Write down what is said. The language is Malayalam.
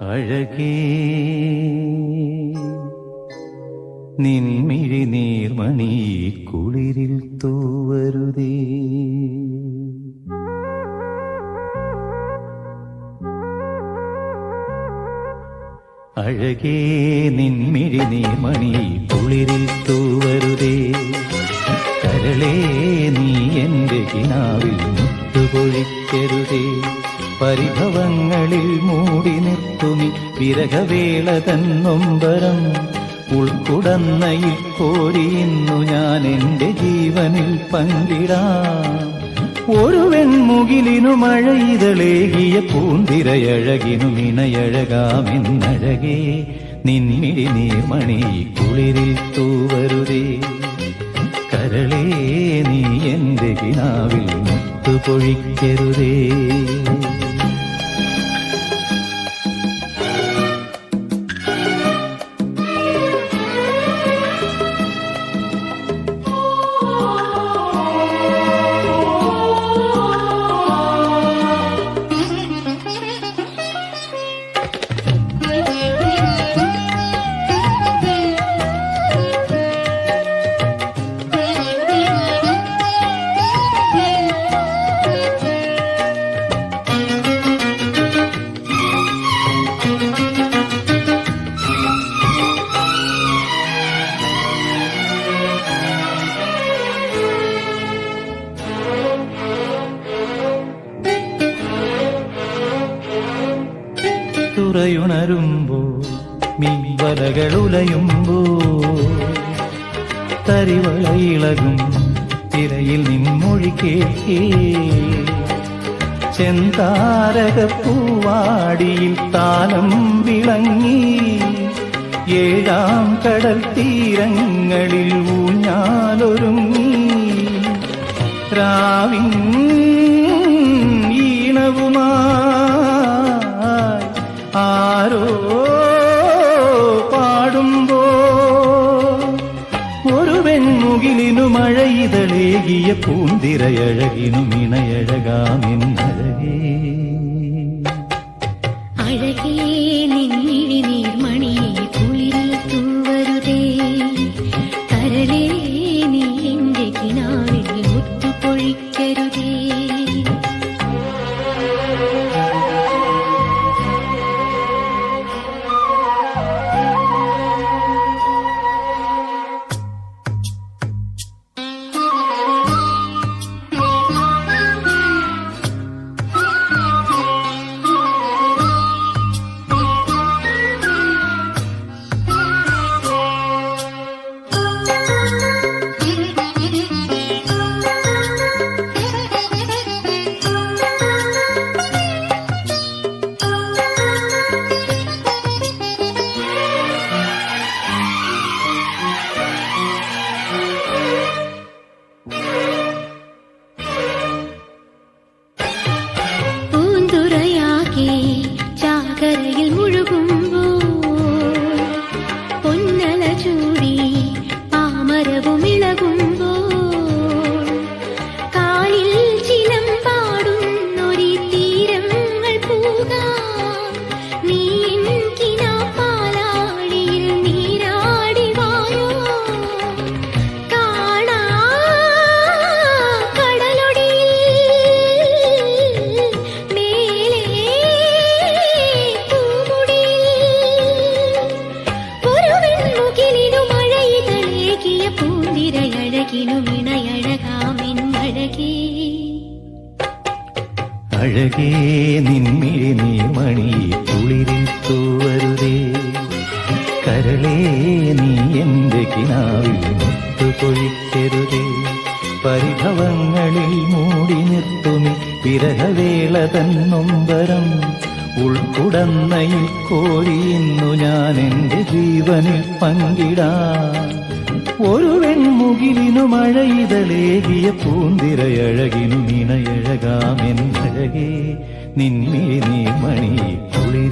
അഴകേ. നിൻമിഴി നീർമണി കുളിരിൽ തൂവരുതേ. അഴകേ നിൻമിഴി നീർമണി കുളിരിൽ തൂവരുതേ. കരളേ നീ എന്റെ കിനാവിൽ മുത്തുപൊഴിക്കരുതേ പരിഭവങ്ങളിൽ മൂടി നിർത്തുമി വിരഹവേള തന്നൊമ്പരം ഉൾക്കുടന്നയിൽ കോരിയുന്നു ഞാൻ എന്റെ ജീവനിൽ പങ്കിടാം ഒരു വെൺമുകിലിനു മഴയിതളേകിയ പൂന്തിരയഴകിനു ഇണയഴകാമെന്നഴകേ നിന്നിടി നീർമണി കുളിരിൽ തൂവരുതേ. കരളേ നീ എന്റെ കിനാവിൽ മുത്തുപൊഴിക്കരുതേ. തുറയുണരുമ്പോ മീൻവലകളുലയുമ്പോ തരിവളയിളകും തിരയിൽ നിൻമൊഴി കേൾക്കേ. ചെന്താരകപ്പൂവാടിയിൽ താലം വിളങ്ങി ഏഴാം കടൽ തീരങ്ങളിൽ ഊഞ്ഞാലൊരുങ്ങി. രാവിൻ ഈണവുമായി മഴയിതളേകിയ പൂന്തിരയഴകിനു ഇണയഴകാമെന്നഴകേ അഴകേ மரபும் இழகும் അഴകേ നീ മണി കുളിരിൽ തൂവരുതേ കരളേ നീ എന്റെ കിനാവിൽ മുത്തുപൊഴിക്കരുതേ പരിഭവങ്ങളിൽ മൂടി നിർത്തുമി വിരഹവേള തന്നൊമ്പരം ഉൾക്കുടന്നയിൽ കോരിയുന്നു ഞാൻ എന്റെ ജീവനിൽ പങ്കിടാം. ഒരു വെൺമുകിലിനു മഴയിതലേകിയ പൂന്തിരയഴകിനു നിണയഴകാമെന്നഴകേ നിന്മേ നീ മണി കുളിരി